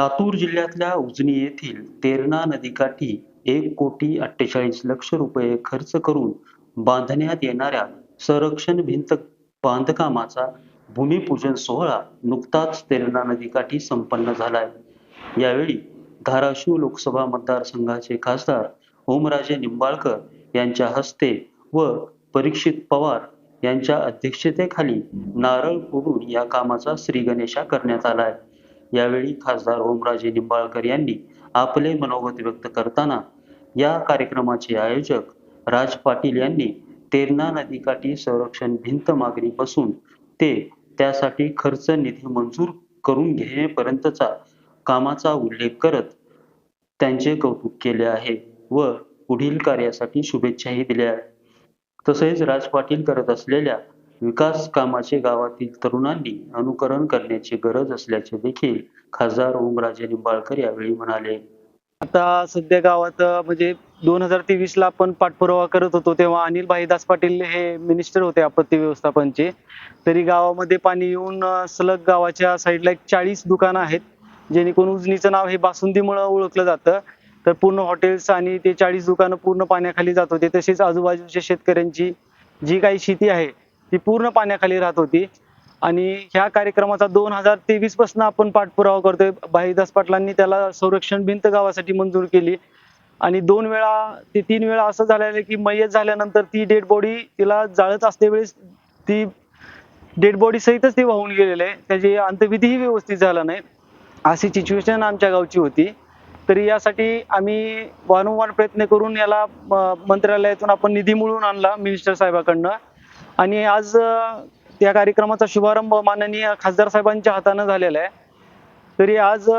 लातूर जिल्ह्यातल्या उजनी येथील तेरणा नदीकाठी एक कोटी अठ्ठेचाळीस लक्ष रुपये खर्च करून बांधण्यात येणाऱ्या संरक्षण भिंत बांधकामाचा भूमिपूजन सोहळा नुकताच तेरणा नदीकाठी संपन्न झालाय. यावेळी धाराशिव लोकसभा मतदारसंघाचे खासदार ओमराजे निंबाळकर यांच्या हस्ते व परीक्षित पवार यांच्या अध्यक्षतेखाली नारळ फोडून या कामाचा श्रीगणेशा करण्यात आलाय. यावेळी खासदार ओमराजे निंबाळकर यांनी आपले मनोगत व्यक्त करताना या कार्यक्रमाचे आयोजक राज पाटील यांनी तेरणा नदीकाठी संरक्षण भिंत मागणी बसून ते त्यासाठी खर्च निधी मंजूर करून घेण्यापर्यंतचा कामाचा उल्लेख करत त्यांचे कौतुक केले आहे व पुढील कार्यासाठी शुभेच्छाही दिल्या. आहेत तसेच राज पाटील करत असलेल्या विकास कामाचे गावातील तरुणांनी अनुकरण करण्याची गरज असल्याचे देखील खासदार ओमराजे निंबाळकर यावेळी म्हणाले. आता सध्या गावात म्हणजे दोन हजार तेवीस ला आपण पाठपुरावा करत होतो तेव्हा अनिल भाईदास पाटील हे मिनिस्टर होते आपत्ती व्यवस्थापनचे. तरी गावामध्ये पाणी येऊन सलग गावाच्या साईडला एक चाळीस दुकानं आहेत जेणेकरून उजनीचं नाव हे बासुंदीमुळे ओळखलं जातं. तर पूर्ण हॉटेल्स आणि ते चाळीस दुकानं पूर्ण पाण्याखाली जात होते. तसेच आजूबाजूच्या शेतकऱ्यांची जी काही शेती आहे ती पूर्ण पाण्याखाली राहत होती. आणि ह्या कार्यक्रमाचा दोन हजार तेवीसपासून आपण पाठपुरावा करतोय. भाईदास पाटलांनी त्याला संरक्षण भिंत गावासाठी मंजूर केली. आणि दोन वेळा ते तीन वेळा असं झालेलं आहे की मयत झाल्यानंतर ती डेड बॉडी तिला जाळत असते वेळेस ती डेड बॉडी सहितच ती वाहून गेलेलं आहे. त्याची अंत्यविधीही व्यवस्थित झाला नाही. अशी सिच्युएशन आमच्या गावची होती. तरी यासाठी आम्ही वारंवार प्रयत्न करून याला म- मंत्रालयातून आपण निधी मिळवून आणला मिनिस्टर साहेबाकडनं. आणि आज त्या कार्यक्रमाचा शुभारंभ माननीय खासदार साहेबांच्या हातानं झालेला आहे. तरी आज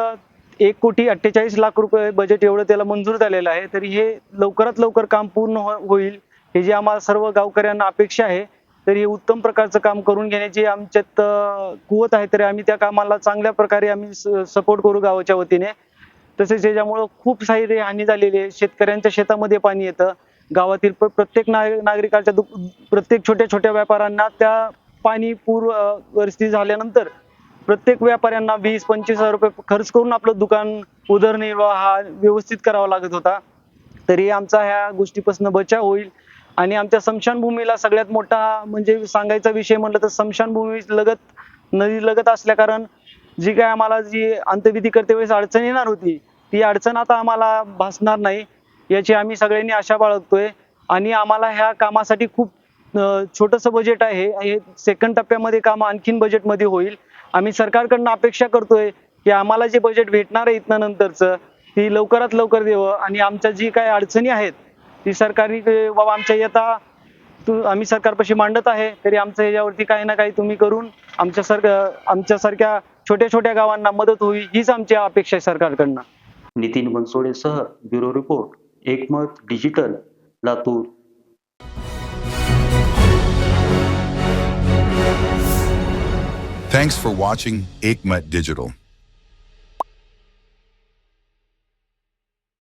एक कोटी अठ्ठेचाळीस लाख रुपये बजेट एवढं त्याला मंजूर झालेलं आहे. तरी हे लवकरात लवकर काम पूर्ण हो- होईल. हे जे आम्हाला सर्व गावकऱ्यांना अपेक्षा आहे तरी हे उत्तम प्रकारचं काम करून घेण्याची आमच्यात कुवत आहे. तरी आम्ही त्या कामाला चांगल्या प्रकारे आम्ही सपोर्ट करू गावाच्या वतीने. तसेच याच्यामुळं खूप सारी हानी झालेली आहे. शेतकऱ्यांच्या शेतामध्ये पाणी येतं. गावातील प्र- प्रत्येक नागरिकांच्या नागरिकाच्या दु- प्रत्येक छोट्या छोट्या व्यापाऱ्यांना त्या पाणी पूर परिस्थिती झाल्यानंतर प्रत्येक व्यापाऱ्यांना वीस पंचवीस हजार रुपये खर्च करून आपलं दुकान उदरनिर्वाह हा व्यवस्थित करावा लागत होता. तरी आमचा ह्या गोष्टीपासून बचाव होईल. आणि आमच्या स्मशानभूमीला सगळ्यात मोठा म्हणजे सांगायचा विषय म्हटलं तर स्मशानभूमी लगत नदी लगत असल्या कारण जी काय आम्हाला जी अंत्यविधी करते वेळेस अडचण येणार होती ती अडचण आता आम्हाला भासणार नाही. याची आम्ही सगळ्यांनी आशा बाळगतोय. आणि आम्हाला ह्या कामासाठी खूप छोटंसं बजेट आहे. हे सेकंड टप्प्यामध्ये काम आणखीन बजेटमध्ये होईल. आम्ही सरकारकडनं अपेक्षा करतोय की आम्हाला जे बजेट भेटणार आहे इथनं नंतरचं ती लवकरात लवकर द्यावं आणि आमच्या जी काही अडचणी आहेत ती सरकारी बाबा आमच्या येता तू आम्ही सरकारपाशी मांडत आहे तरी आमचं याच्यावरती काही ना काही तुम्ही करून आमच्या सर आमच्यासारख्या छोट्या छोट्या गावांना मदत होईल हीच आमची अपेक्षा आहे सरकारकडनं. Nitin बनसोडेसह bureau report. Ekmat digital Latur Thanks for watching Aikmat Digital.